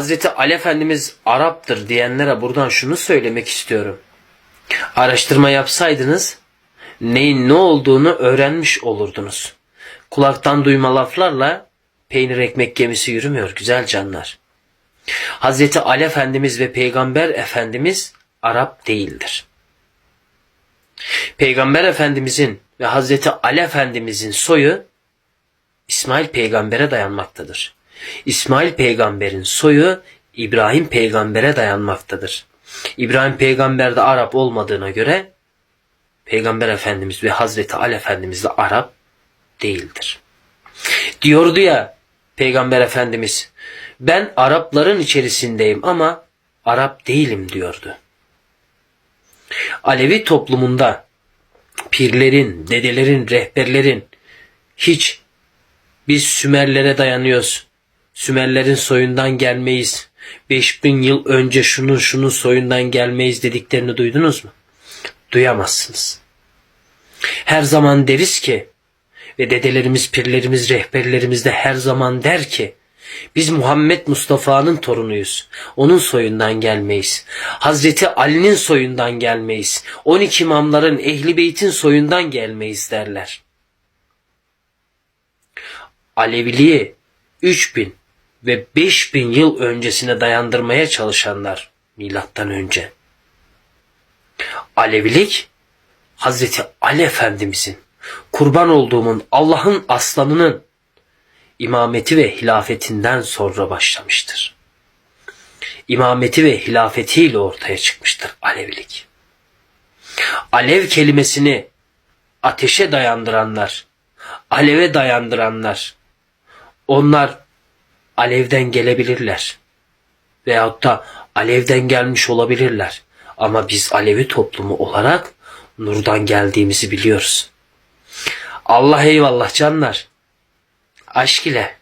Hazreti Ali Efendimiz Arap'tır diyenlere buradan şunu söylemek istiyorum. Araştırma yapsaydınız neyin ne olduğunu öğrenmiş olurdunuz. Kulaktan duyma laflarla peynir ekmek gemisi yürümüyor güzel canlar. Hazreti Ali Efendimiz ve Peygamber Efendimiz Arap değildir. Peygamber Efendimizin ve Hazreti Ali Efendimizin soyu İsmail peygambere dayanmaktadır. İsmail peygamberin soyu İbrahim peygambere dayanmaktadır. İbrahim peygamber de Arap olmadığına göre Peygamber Efendimiz ve Hazreti Ali Efendimiz de Arap değildir. Diyordu ya Peygamber Efendimiz ben Arapların içerisindeyim ama Arap değilim diyordu. Alevi toplumunda pirlerin, dedelerin, rehberlerin hiç biz Sümerlere dayanıyoruz. Sümerlerin soyundan gelmeyiz. 5000 yıl önce şunun şunun soyundan gelmeyiz dediklerini duydunuz mu? Duyamazsınız. Her zaman deriz ki ve dedelerimiz, pirlerimiz, rehberlerimiz de her zaman der ki biz Muhammed Mustafa'nın torunuyuz. Onun soyundan gelmeyiz. Hazreti Ali'nin soyundan gelmeyiz. 12 imamların, ehli beytin soyundan gelmeyiz derler. Aleviliği 3000 ve 5000 yıl öncesine dayandırmaya çalışanlar milattan önce. Alevilik Hazreti Ali Efendimizin kurban olduğumun Allah'ın aslanının imameti ve hilafetinden sonra başlamıştır. İmameti ve hilafetiyle ortaya çıkmıştır Alevilik. Alev kelimesini ateşe dayandıranlar, aleve dayandıranlar, onlar alevden gelebilirler. Veyahut da alevden gelmiş olabilirler. Ama biz Alevi toplumu olarak nurdan geldiğimizi biliyoruz. Allah eyvallah canlar. Aşk ile